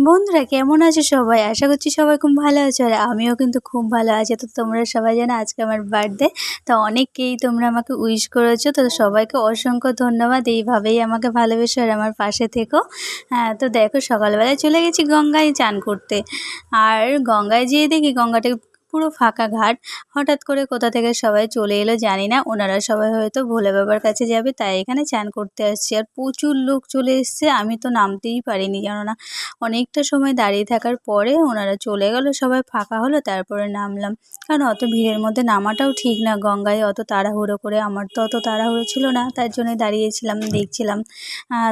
বন্ধুরা, কেমন আছো সবাই? আশা করছি সবাই খুব ভালো আছো। আর আমিও কিন্তু খুব ভালো আছি। তো তোমরা সবাই জানো আজকে আমার বার্থডে তো অনেককেই তোমরা আমাকে উইশ করেছ। তো সবাইকে অসংখ্য ধন্যবাদ। এইভাবেই আমাকে ভালোবেসো আর আমার পাশে থেকো। হ্যাঁ তো দেখো সকালবেলায় চলে গেছি গঙ্গায় চান করতে। আর গঙ্গায় যেয়ে দেখি গঙ্গাটা পুরো ফাঁকা ঘাট। হঠাৎ করে কোথা থেকে সবাই চলে এলো জানি না। ওনারা সবাই হয়তো ভোলে বাবার কাছে যাবে, তাই এখানে চান করতে আসছি। আর প্রচুর লোক চলে এসছে, আমি তো নামতেই পারিনি জানো না অনেকটা সময় দাঁড়িয়ে থাকার পরে ওনারা চলে গেল, সবাই ফাঁকা হলো, তারপরে নামলাম। কারণ অত ভিড়ের মধ্যে নামাটাও ঠিক না গঙ্গায়, অত তাড়াহুড়ো করে আমার তো অত তাড়াহুড়ো ছিল না, তার জন্যই দাঁড়িয়েছিলাম, দেখছিলাম।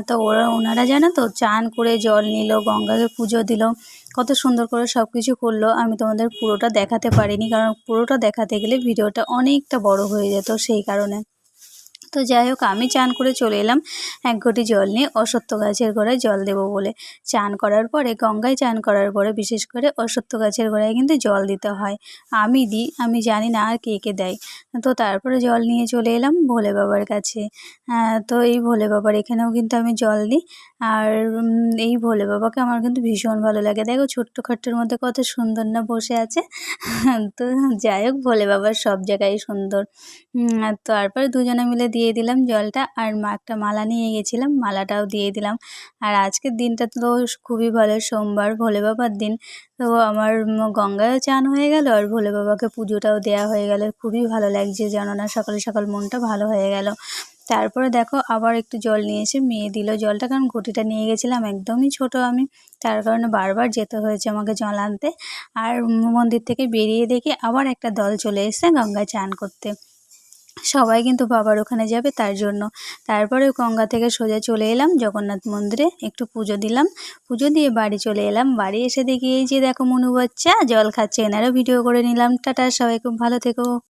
তো ওরা, ওনারা জানো তো, চান করে জল নিল, গঙ্গাকে পুজো দিল। কত সুন্দর করে সব কিছু করল, আমি তোমাদের পুরোটা দেখাতে পারিনি, কারণ পুরোটা দেখাতে গেলে ভিডিওটা অনেকটা বড় হয়ে যেত সেই কারণে। তো যাই হোক, আমি চান করে চলে এলাম এক ঘটি জল নিয়ে অসত্য গাছের গোড়ায় জল দেবো বলে। চান করার পরে, গঙ্গায় চান করার পরে বিশেষ করে অসত্য গাছের গোড়ায় কিন্তু জল দিতে হয়। আমি দিই, আমি জানি না আর কে কে দেয়। তো তারপরে জল নিয়ে চলে এলাম ভোলে বাবার কাছে। তো এই ভোলে বাবার এখানেও কিন্তু আমি জল দিই। আর এই ভোলে বাবাকে আমার কিন্তু ভীষণ ভালো লাগে। দেখো ছোট্ট খাট্টের মধ্যে কত সুন্দর না বসে আছে। তো যাই হোক, ভোলে বাবার সব জায়গায় সুন্দর। তারপরে দুজনে মিলে দিয়ে দিলাম জলটা আর একটা মালা নিয়ে গেছিলাম, মালাটাও দিয়ে দিলাম। আর আজকের দিনটা তো খুবই ভালো, সোমবার ভোলে বাবার দিন। তো আমার গঙ্গায়ও চান হয়ে গেল আর ভোলে বাবাকে পুজোটাও দেওয়া হয়ে গেল। খুবই ভালো লাগছে জানো না, সকাল সকাল মনটা ভালো হয়ে গেল। তারপরে দেখো আবার একটু জল নিয়ে এসে মেয়ে দিল জলটা, কারণ ঘটিটা নিয়ে গেছিলাম একদমই ছোট আমি। তার কারণে বারবার যেতে হয়েছে আমাকে জল আনতে। আর মন্দির থেকে বেরিয়ে দেখে আবার একটা দল চলে এসছে গঙ্গায় চান করতে। সবাই কিন্তু বাবার ওখানে যাবে তার জন্য। তারপরে গঙ্গা থেকে সোজা চলে এলাম জগন্নাথ মন্দিরে, একটু পুজো দিলাম। পুজো দিয়ে বাড়ি চলে এলাম। বাড়ি এসে দেখি এই যে দেখো মনু বাচ্চা, জল খাচ্ছে। এনারও ভিডিও করে নিলাম। টাটা, সবাই খুব ভালো থেকো।